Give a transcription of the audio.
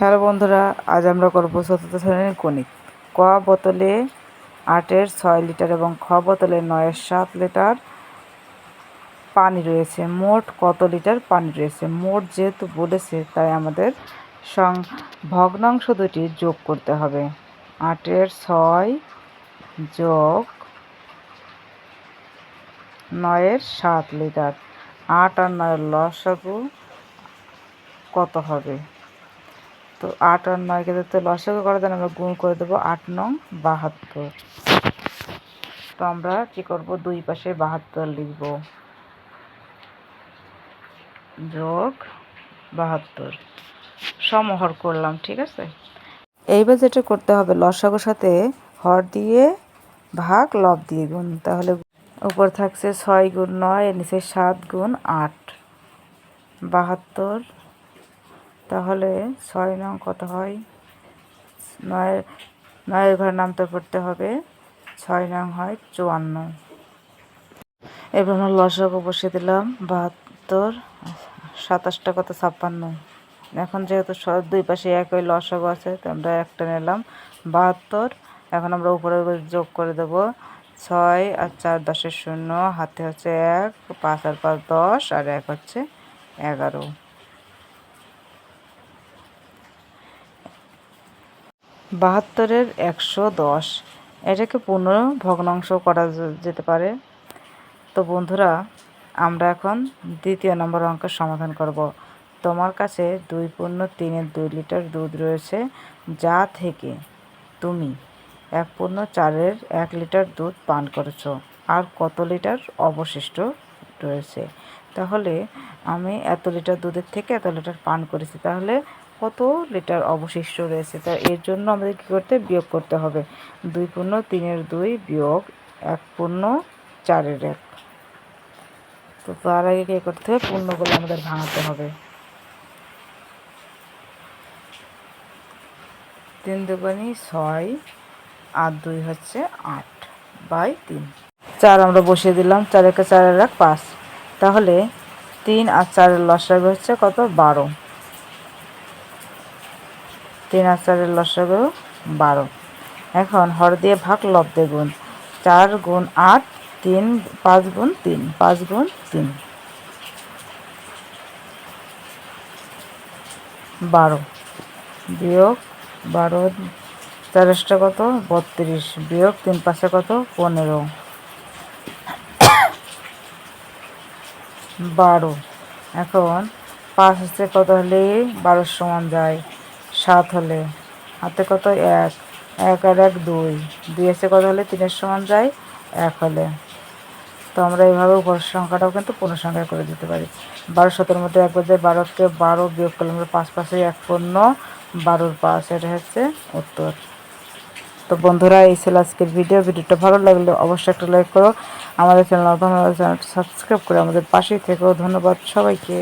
Hello বন্ধুরা, আজ আমরা করব চতুর্থ শ্রেণির গণিত। ক বোতলে আটের ছয় লিটার এবং খ বোতলে নয়ের সাত লিটার পানি রয়েছে। মোট কত লিটার পানি রয়েছে? মোট যেহেতু বলেছে, তাই আমাদের সং ভগ্নাংশ দুটি যোগ করতে হবে। আটের ছয় যোগ নয়ের সাত লিটার। আট আর নয়ের লসাগু কত হবে? তো আট আর নয়কে তো লসাগু করার জন্য আমরা গুণ করে দেবো আট নং বাহাত্তর। তো আমরা কী করব? দুই পাশে বাহাত্তর লিখব। যোগ বাহাত্তর। সমহর করলাম, ঠিক আছে? এইবার যেটা করতে হবে লসাগুর সাথে হর দিয়ে ভাগ লব দিয়ে গুণ। তাহলে উপর থাকছে ছয় গুণ নয় নিচে সাত গুণ আট। বাহাত্তর তাহলে ছয় নং কত হয়? নয়ের নয়ের ঘরে নামতে পড়তে হবে। ছয় নং হয় চুয়ান্ন। এবার আমরা লসাগু বসে দিলাম, বাহাত্তর, সাতাশটা কত? ছাপ্পান্ন। এখন যেহেতু দুই পাশে একই লসাগু আছে, তো আমরা একটা নিলাম, বাহাত্তর। এখন আমরা উপরে যোগ করে দেব, ছয় আর চার দশের শূন্য, হাতে হচ্ছে এক, পাঁচ আর পাঁচ দশ, আর এক হচ্ছে এগারো। বাহাত্তরের একশো দশ। এটাকে পনেরো ভগ্নাংশ করা যেতে পারে। তো বন্ধুরা, আমরা এখন দ্বিতীয় নম্বর অঙ্কের সমাধান করব। তোমার কাছে দুই পূর্ণ তিনের দুই লিটার দুধ রয়েছে, যা থেকে তুমি এক পূর্ণ চারের এক লিটার দুধ পান করেছ। আর কত লিটার অবশিষ্ট রয়েছে? তাহলে আমি এত লিটার দুধের থেকে এত লিটার পান করেছি। তাহলে কত লিটার অবশিষ্ট রয়েছে? তা এর জন্য আমাদের কী করতে বিয়োগ করতে হবে। দুই পূর্ণ, তিনের দুই বিয়োগ এক পূর্ণ, চারের এক। তো তার আগে কী করতে হবে? পূর্ণগুলো আমাদের ভাঙাতে হবে। তিন দুগুণি ছয় আর দুই হচ্ছে আট বাই তিন। চার আমরা বসিয়ে দিলাম। চারেকে চারের এক, পাঁচ। তাহলে তিন আর চারের লসাগু হচ্ছে কত? বারো। তিন আর চারের লসাগু বারো। এখন হর দিয়ে ভাগ লব গুণ। চার গুণ আট, তিন, পাঁচ গুণ তিন, পাঁচ গুণ তিন। বারো। বিয়োগ বারো চারশটা কত? বত্রিশ। বিয়োগ তিন পাশে কত? পনেরো। বারো। এখন পাঁচ হচ্ছে কত হলে? বারোর সমান যায়। সাত হলে। হাতে কত? এক। এক আর এক, দুই। দুই আছে কত হলে? তিনের সমান যায় এক হলে। তো আমরা এইভাবে উপর সংখ্যাটাও কিন্তু পূর্ণ সংখ্যা করে দিতে পারি। বারো সতের মধ্যে এক বাজে বারোকে বারো বিয়োগ করলে আমরা পাঁচ পাশে এক পূর্ণ বারোর পাঁচ। এটা হচ্ছে উত্তর। তো বন্ধুরা, এই ছিল আজকের ভিডিও। ভিডিওটা ভালো লাগলে অবশ্যই একটা লাইক করো। আমাদের চ্যানেল চ্যানেলটা সাবস্ক্রাইব করে আমাদের পাশেই থেকেও ধন্যবাদ সবাইকে।